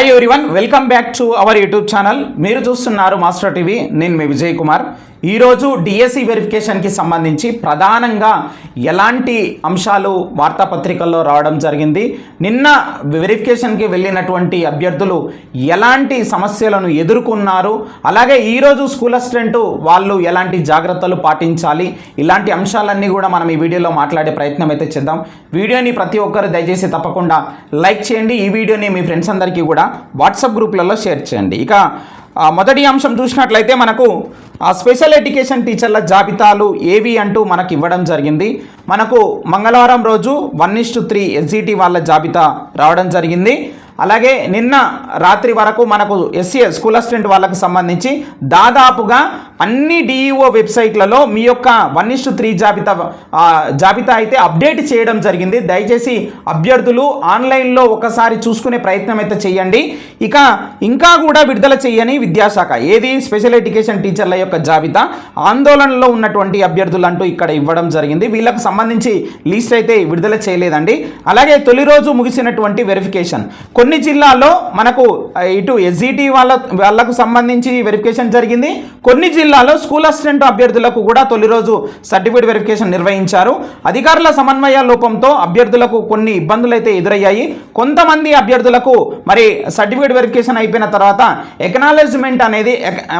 Hi everyone welcome back to our YouTube channel మీరు చూస్తున్నారు master TV నేను మీ విజయ్ కుమార్. ఈరోజు డిఎస్సి వెరిఫికేషన్కి సంబంధించి ప్రధానంగా ఎలాంటి అంశాలు వార్తాపత్రికల్లో రావడం జరిగింది. నిన్న వెరిఫికేషన్కి వెళ్ళినటువంటి అభ్యర్థులు ఎలాంటి సమస్యలను ఎదుర్కొన్నారు. అలాగే ఈరోజు స్కూల్ అసిస్టెంట్ వాళ్ళు ఎలాంటి జాగ్రత్తలు పాటించాలి. ఇలాంటి అంశాలన్నీ కూడా మనం ఈ వీడియోలో మాట్లాడే ప్రయత్నం అయితే చేద్దాం. వీడియోని ప్రతి ఒక్కరు దయచేసి తప్పకుండా లైక్ చేయండి. ఈ వీడియోని మీ ఫ్రెండ్స్ అందరికీ కూడా వాట్సాప్ గ్రూప్లలో షేర్ చేయండి. ఇక మొదటి అంశం చూసినట్లయితే మనకు ఆ స్పెషల్ ఎడ్యుకేషన్ టీచర్ల జాబితాలు ఏవి అంటూ మనకు ఇవ్వడం జరిగింది. మనకు మంగళవారం రోజు వన్ ఇస్టు త్రీ ఎస్జిటి వాళ్ళ జాబితా రావడం జరిగింది. అలాగే నిన్న రాత్రి వరకు మనకు ఎస్సీ స్కూల్ అసిస్టెంట్ వాళ్ళకు సంబంధించి దాదాపుగా అన్ని డిఈఓ వెబ్సైట్లలో మీ యొక్క వన్ ఇస్ త్రీ జాబితా జాబితా అయితే అప్డేట్ చేయడం జరిగింది. దయచేసి అభ్యర్థులు ఆన్లైన్లో ఒకసారి చూసుకునే ప్రయత్నం అయితే చేయండి. ఇక ఇంకా కూడా విడుదల చేయని విద్యాశాఖ ఏది స్పెషల్ ఎడ్యుకేషన్ టీచర్ల యొక్క జాబితా ఆందోళనలో ఉన్నటువంటి అభ్యర్థులు అంటూ ఇక్కడ ఇవ్వడం జరిగింది. వీళ్ళకు సంబంధించి లిస్ట్ అయితే విడుదల చేయలేదండి. అలాగే తొలి రోజు ముగిసినటువంటి వెరిఫికేషన్ కొన్ని కొన్ని జిల్లాల్లో మనకు ఇటు ఎస్జిటి వాళ్ళ వాళ్ళకు సంబంధించి వెరిఫికేషన్ జరిగింది. కొన్ని జిల్లాలో స్కూల్ అసిస్టెంట్ అభ్యర్థులకు కూడా తొలి రోజు సర్టిఫికేట్ వెరిఫికేషన్ నిర్వహించారు. అధికారుల సమన్వయ లోపంతో అభ్యర్థులకు కొన్ని ఇబ్బందులు అయితే ఎదురయ్యాయి. కొంతమంది అభ్యర్థులకు మరి సర్టిఫికేట్ వెరిఫికేషన్ అయిపోయిన తర్వాత ఎకనాలజ్మెంట్ అనేది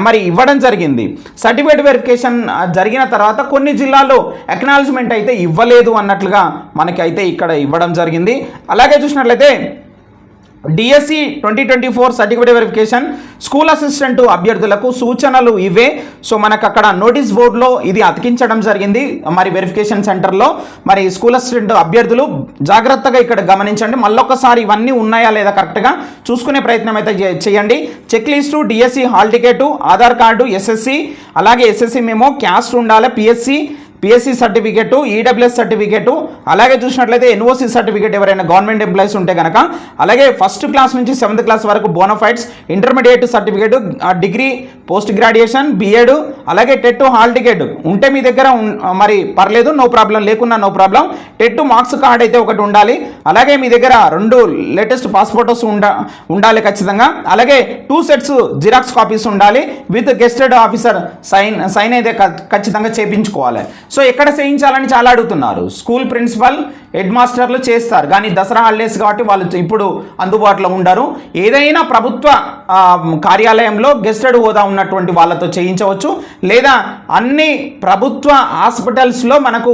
మరి ఇవ్వడం జరిగింది. సర్టిఫికేట్ వెరిఫికేషన్ జరిగిన తర్వాత కొన్ని జిల్లాల్లో ఎకనాలజ్మెంట్ అయితే ఇవ్వలేదు అన్నట్లుగా మనకి అయితే ఇక్కడ ఇవ్వడం జరిగింది. అలాగే చూసినట్లయితే DSC twenty twenty four certificate verification school assistant అభ్యర్థులకు సూచనలు ఇవే. సో మనకు అక్కడ నోటీస్ బోర్డులో ఇది అతికించడం జరిగింది. మరి వెరిఫికేషన్ సెంటర్లో మరి స్కూల్ అసిస్టెంట్ అభ్యర్థులు జాగ్రత్తగా ఇక్కడ గమనించండి. మళ్ళొకసారి ఇవన్నీ ఉన్నాయా లేదా కరెక్ట్గా చూసుకునే ప్రయత్నం అయితే చే- చేయండి. Check list DSC hall ticket Aadhaar card SSC అలాగే ఎస్ఎస్సి మేము క్యాస్ట్ ఉండాలి PSC PSC certificate EWS certificate అలాగే చూసినట్లయితే ఎన్ఓసి సర్టిఫికేట్ ఎవరైనా గవర్నమెంట్ ఎంప్లాయీస్ ఉంటే కనుక అలాగే ఫస్ట్ క్లాస్ నుంచి సెవెంత్ క్లాస్ వరకు bonafides intermediate certificate degree post graduation BEd అలాగే టెట్ హాల్ టికెట్. ఉంటే మీ దగ్గర మరి పర్లేదు నో ప్రాబ్లం లేకున్నా no problem. TET marks card అయితే ఒకటి ఉండాలి. అలాగే మీ దగ్గర రెండు లేటెస్ట్ పాస్పోర్ట్స్ ఉండ ఉండాలి ఖచ్చితంగా. అలాగే టూ సెట్స్ జిరాక్స్ కాపీస్ ఉండాలి. With gazetted officer sign sign అయితే ఖచ్చితంగా చేయించుకోవాలి సో ఎక్కడ చేయించాలని చాలా అడుగుతున్నారు. స్కూల్ ప్రిన్సిపల్ హెడ్ మాస్టర్లు చేస్తారు. కానీ దసరా హాలిడేస్ కాబట్టి వాళ్ళు ఇప్పుడు అందుబాటులో ఉండరు. ఏదైనా ప్రభుత్వ కార్యాలయంలో గెస్టెడ్ హోదా ఉన్న ఉన్నటువంటి వాళ్ళతో చేయించవచ్చు. లేదా అన్ని ప్రభుత్వ హాస్పిటల్స్లో మనకు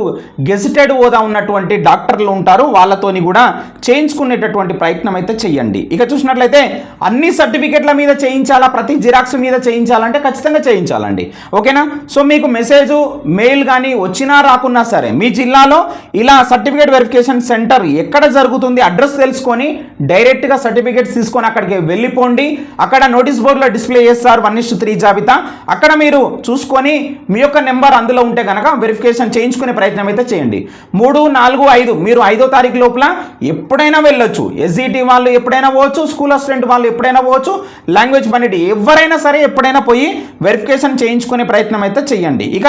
గెజిటెడ్ హోదా ఉన్నటువంటి డాక్టర్లు ఉంటారు. వాళ్ళతోని కూడా చేయించుకునేటటువంటి ప్రయత్నం అయితే చేయండి ఇక చూసినట్లయితే అన్ని సర్టిఫికెట్ల మీద చేయించాలా? ప్రతి జిరాక్స్ మీద చేయించాలంటే ఖచ్చితంగా చేయించాలండి. ఓకేనా? సో మీకు మెసేజ్ మెయిల్ కానీ వచ్చినా రాకున్నా సరే మీ జిల్లాలో ఇలా సర్టిఫికేట్ వెరిఫికేషన్ సెంటర్ ఎక్కడ జరుగుతుంది అడ్రస్ తెలుసుకొని డైరెక్ట్గా సర్టిఫికేట్స్ తీసుకొని అక్కడికి వెళ్ళిపోండి. అక్కడ నోటీస్ బోర్డులో డిస్ప్లే చేస్తారు. వన్ ఇస్ త్రీ జాబితా. అక్కడ మీరు చూసుకొని మీ యొక్క నెంబర్ అందులో ఉంటే కనుక వెరిఫికేషన్ చేయించుకునే ప్రయత్నం అయితే చేయండి. మూడు నాలుగు ఐదు. మీరు ఐదో తారీఖు లోపల ఎప్పుడైనా వెళ్ళొచ్చు. ఎస్జిటి వాళ్ళు ఎప్పుడైనా పోవచ్చు స్కూల్ అసిస్టెంట్ వాళ్ళు ఎప్పుడైనా పోవచ్చు లాంగ్వేజ్ పండిట్ ఎవరైనా సరే ఎప్పుడైనా పోయి వెరిఫికేషన్ చేయించుకునే ప్రయత్నం అయితే చేయండి. ఇక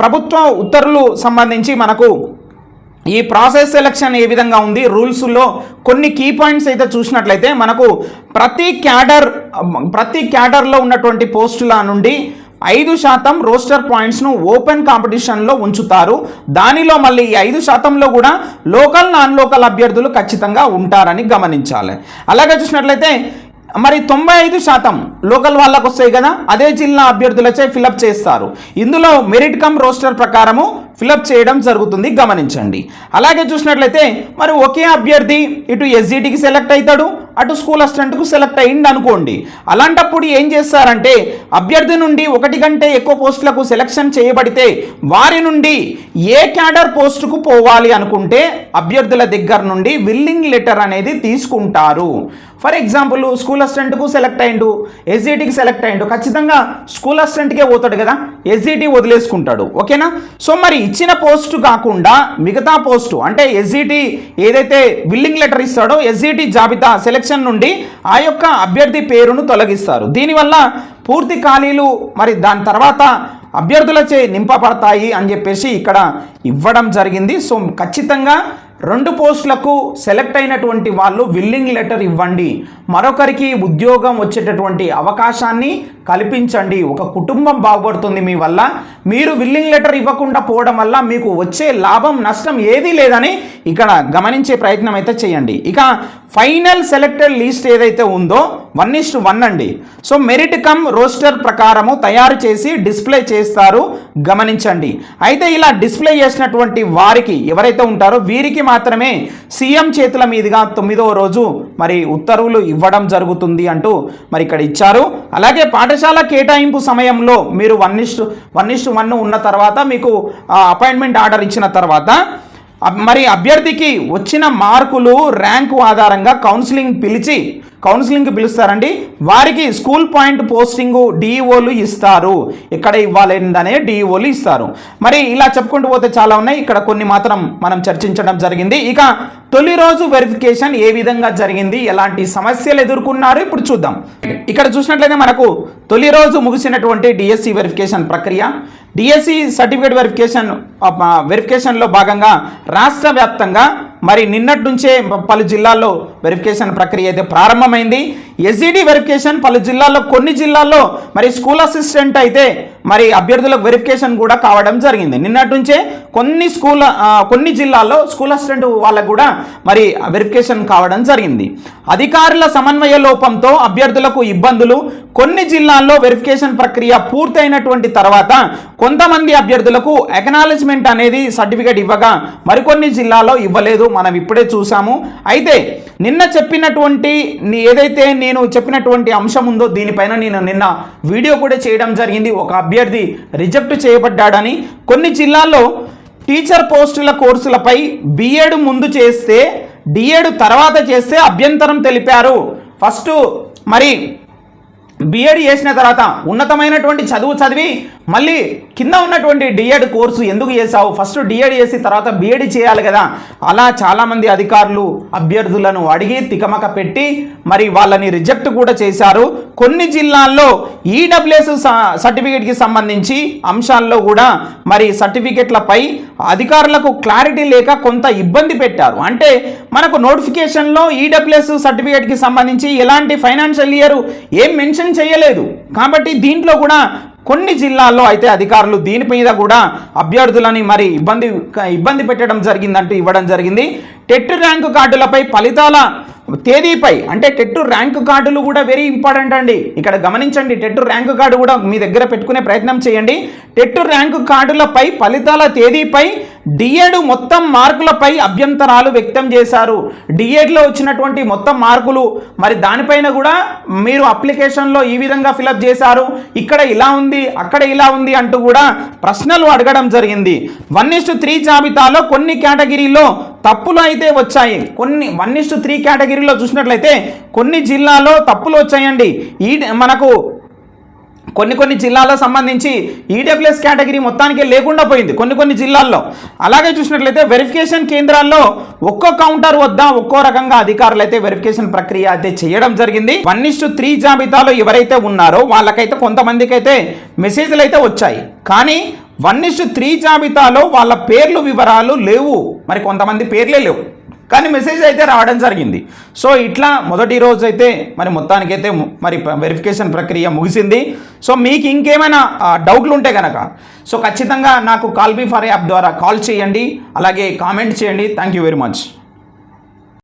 ప్రభుత్వ ఉత్తర్వులు సంబంధించి మనకు ఈ ప్రాసెస్ సెలక్షన్ ఏ విధంగా ఉంది? రూల్స్లో కొన్ని కీ పాయింట్స్ అయితే చూసినట్లయితే మనకు ప్రతి క్యాడర్ ప్రతి క్యాడర్లో ఉన్నటువంటి పోస్టుల నుండి ఐదు శాతం రోస్టర్ పాయింట్స్ను ఓపెన్ కాంపిటీషన్లో ఉంచుతారు. దానిలో మళ్ళీ ఈ ఐదు శాతంలో కూడా లోకల్ నాన్ లోకల్ అభ్యర్థులు ఖచ్చితంగా ఉంటారని గమనించాలి. అలాగే చూసినట్లయితే మరి తొంభై ఐదు శాతం లోకల్ వాళ్ళకు వస్తాయి కదా అదే జిల్లా అభ్యర్థులచే ఫిలప్ చేస్తారు. ఇందులో మెరిట్ కమ్ రోస్టర్ ప్రకారము ఫిలప్ చేయడం జరుగుతుంది గమనించండి. అలాగే చూసినట్లయితే మరి ఒకే అభ్యర్థి ఇటు ఎస్జిటికి సెలెక్ట్ అవుతాడు అటు స్కూల్ అసిస్టెంట్కు సెలెక్ట్ అయ్యింది అనుకోండి. అలాంటప్పుడు ఏం చేస్తారంటే అభ్యర్థి నుండి ఒకటి కంటే ఎక్కువ పోస్టులకు సెలెక్షన్ చేయబడితే వారి నుండి ఏ క్యాడర్ పోస్టుకు పోవాలి అనుకుంటే అభ్యర్థుల దగ్గర నుండి విల్లింగ్ లెటర్ అనేది తీసుకుంటారు. ఫర్ ఎగ్జాంపుల్ స్కూల్ అసిస్టెంట్కు సెలెక్ట్ అయ్యిండు ఎస్జిటికి సెలెక్ట్ అయ్యిండు. ఖచ్చితంగా స్కూల్ అసిస్టెంట్కే పోతాడు కదా? ఎస్జిటి వదిలేసుకుంటాడు. ఓకేనా సో మరి ఇచ్చిన పోస్టు కాకుండా మిగతా పోస్టు అంటే ఎస్జిటి ఏదైతే విల్లింగ్ లెటర్ ఇస్తాడో ఎస్జిటి జాబితా సెలెక్షన్ నుండి ఆ యొక్క అభ్యర్థి పేరును తొలగిస్తారు. దీనివల్ల పూర్తి ఖాళీలు మరి దాని తర్వాత అభ్యర్థులచే నింపబడతాయి అని చెప్పేసి ఇక్కడ ఇవ్వడం జరిగింది. సో ఖచ్చితంగా రెండు పోస్టులకు సెలెక్ట్ అయినటువంటి వాళ్ళు విల్లింగ్ లెటర్ ఇవ్వండి. మరొకరికి ఉద్యోగం వచ్చేటటువంటి అవకాశాన్ని కల్పించండి. ఒక కుటుంబం బాగుపడుతుంది మీ వల్ల. మీరు విల్లింగ్ లెటర్ ఇవ్వకుండా పోవడం వల్ల మీకు వచ్చే లాభం నష్టం ఏదీ లేదని ఇక్కడ గమనించే ప్రయత్నం అయితే చేయండి. ఇక ఫైనల్ సెలెక్టెడ్ లిస్ట్ ఏదైతే ఉందో వన్ ఇస్ట్ వన్ అండి. సో మెరిట్ కమ్ రోస్టర్ ప్రకారము తయారు చేసి డిస్ప్లే చేస్తారు. గమనించండి. అయితే ఇలా డిస్ప్లే చేసినటువంటి వారికి ఎవరైతే ఉంటారో వీరికి మాత్రమే సీఎం చేతుల మీదుగా తొమ్మిదవ రోజు మరి ఉత్తర్వులు ఇవ్వడం జరుగుతుంది అంటూ మరి ఇక్కడ ఇచ్చారు. అలాగే పాఠశాల కేటాయింపు సమయంలో మీరు one is to one is to one ఉన్న తర్వాత మీకు అపాయింట్మెంట్ ఆర్డర్ ఇచ్చిన తర్వాత మరి అభ్యర్థికి వచ్చిన మార్కులు ర్యాంకు ఆధారంగా కౌన్సిలింగ్ పిలిచి కౌన్సిలింగ్ పిలుస్తారండి. వారికి స్కూల్ పాయింట్ పోస్టింగ్ డిఈఓలు ఇస్తారు. ఇక్కడ ఇవ్వాలేదనే డిఈఓలు ఇస్తారు. మరి ఇలా చెప్పుకుంటూ పోతే చాలా ఉన్నాయి. ఇక్కడ కొన్ని మాత్రం మనం చర్చించడం జరిగింది. ఇక తొలి రోజు వెరిఫికేషన్ ఏ విధంగా జరిగింది? ఎలాంటి సమస్యలు ఎదుర్కొన్నారు? ఇప్పుడు చూద్దాం. ఇక్కడ చూసినట్లయితే మనకు తొలి రోజు ముగిసినటువంటి డిఎస్సి వెరిఫికేషన్ ప్రక్రియ. డిఎస్సి సర్టిఫికేట్ వెరిఫికేషన్ వెరిఫికేషన్లో భాగంగా రాష్ట్ర వ్యాప్తంగా మరి నిన్నటి నుంచే పలు జిల్లాల్లో వెరిఫికేషన్ ప్రక్రియ అయితే ప్రారంభమైంది. ఎస్ఈడి వెరిఫికేషన్ పలు జిల్లాల్లో కొన్ని జిల్లాల్లో మరి స్కూల్ అసిస్టెంట్ అయితే మరి అభ్యర్థులకు వెరిఫికేషన్ కూడా కావడం జరిగింది. నిన్నటి నుంచే కొన్ని స్కూల్ కొన్ని జిల్లాల్లో స్కూల్ అసిస్టెంట్ వాళ్ళకు కూడా మరి వెరిఫికేషన్ కావడం జరిగింది. అధికారుల సమన్వయ లోపంతో అభ్యర్థులకు ఇబ్బందులు కొన్ని జిల్లాల్లో వెరిఫికేషన్ ప్రక్రియ పూర్తయినటువంటి తర్వాత కొంతమంది అభ్యర్థులకు ఎకనాలజ్మెంట్ అనేది సర్టిఫికేట్ ఇవ్వగా మరికొన్ని జిల్లాల్లో ఇవ్వలేదు. మనం ఇప్పుడే చూసాము అయితే నిన్న చెప్పినటువంటి నీ- ఏదైతే నేను చెప్పినటువంటి అంశం ఉందో దీనిపైన నేను నిన్న వీడియో కూడా చేయడం జరిగింది. ఒక అభ్యర్థి రిజెక్ట్ చేయబడ్డాడని. కొన్ని జిల్లాల్లో టీచర్ పోస్టుల కోర్సులపై బిఎడ్ ముందు చేస్తే డిఎడ్ తర్వాత చేస్తే అభ్యంతరం తెలిపారు. ఫస్ట్ మరి బిఎడ్ చేసిన తర్వాత ఉన్నతమైనటువంటి చదువు చదివి మళ్ళీ కింద ఉన్నటువంటి డిఎడ్ కోర్సు ఎందుకు చేసావు ఫస్ట్ డిఎడ్ చేసి తర్వాత బిఎడ్ చేయాలి కదా. అలా చాలామంది అధికారులు అభ్యర్థులను అడిగి తికమక పెట్టి మరి వాళ్ళని రిజెక్ట్ కూడా చేశారు. కొన్ని జిల్లాల్లో ఈడబ్ల్యూఎస్ సర్టిఫికేట్కి సంబంధించి అంశాల్లో కూడా మరి సర్టిఫికెట్లపై అధికారులకు క్లారిటీ లేక కొంత ఇబ్బంది పెట్టారు. అంటే మనకు నోటిఫికేషన్లో ఈడబ్ల్యూఎస్ సర్టిఫికేట్కి సంబంధించి ఎలాంటి ఫైనాన్షియల్ ఇయర్ ఏం మెన్షన్ చేయలేదు. కాబట్టి దీంట్లో కూడా కొన్ని జిల్లాల్లో అయితే అధికారులు దీని మీద కూడా అభ్యర్థులని మరి ఇబ్బంది ఇబ్బంది పెట్టడం జరిగిందంటూ ఇవ్వడం జరిగింది. టెట్ ర్యాంకు కార్డులపై ఫలితాల తేదీపై అంటే టెట్ ర్యాంకు కార్డులు కూడా వెరీ ఇంపార్టెంట్ అండి. ఇక్కడ గమనించండి టెట్ ర్యాంకు కార్డు కూడా మీ దగ్గర పెట్టుకునే ప్రయత్నం చేయండి. టెట్ ర్యాంకు కార్డులపై ఫలితాల తేదీపై డిఎడ్ మొత్తం మార్కులపై అభ్యంతరాలు వ్యక్తం చేశారు. డిఎడ్లో వచ్చినటువంటి మొత్తం మార్కులు మరి దానిపైన కూడా మీరు అప్లికేషన్లో ఈ విధంగా ఫిలప్ చేశారు. ఇక్కడ ఇలా ఉంది అక్కడ ఇలా ఉంది అంటూ కూడా ప్రశ్నలు అడగడం జరిగింది. వన్ ఇస్టు త్రీ జాబితాలో కొన్ని కేటగిరీలో తప్పులు అయితే వచ్చాయి. కొన్ని వన్ ఇస్టు త్రీ కేటగిరీలో చూసినట్లయితే కొన్ని జిల్లాలో తప్పులు వచ్చాయండి. ఈ మనకు కొన్ని కొన్ని జిల్లాలో సంబంధించి ఈడబ్ల్యూఎస్ కేటగిరీ మొత్తానికి లేకుండా పోయింది కొన్ని కొన్ని జిల్లాల్లో. అలాగే చూసినట్లయితే వెరిఫికేషన్ కేంద్రాల్లో ఒక్కో కౌంటర్ వద్ద ఒక్కో రకంగా అధికారులు అయితే వెరిఫికేషన్ ప్రక్రియ అయితే చేయడం జరిగింది. వన్ ఇస్టు త్రీ జాబితాలో ఎవరైతే ఉన్నారో వాళ్ళకైతే కొంతమందికి అయితే మెసేజ్లు అయితే వచ్చాయి. కానీ వన్ ఇష్ త్రీ జాబితాలో వాళ్ళ పేర్లు వివరాలు లేవు. మరి కొంతమంది పేర్లే లేవు. కానీ మెసేజ్ అయితే రావడం జరిగింది. సో ఇట్లా మొదటి రోజు అయితే మరి మొత్తానికైతే అయితే మరి వెరిఫికేషన్ ప్రక్రియ ముగిసింది. సో మీకు ఇంకేమైనా డౌట్లు ఉంటే కనుక సో ఖచ్చితంగా నాకు కాల్ బీ ఫర్ యాప్ ద్వారా కాల్ చేయండి. అలాగే కామెంట్ చేయండి. Thank you very much.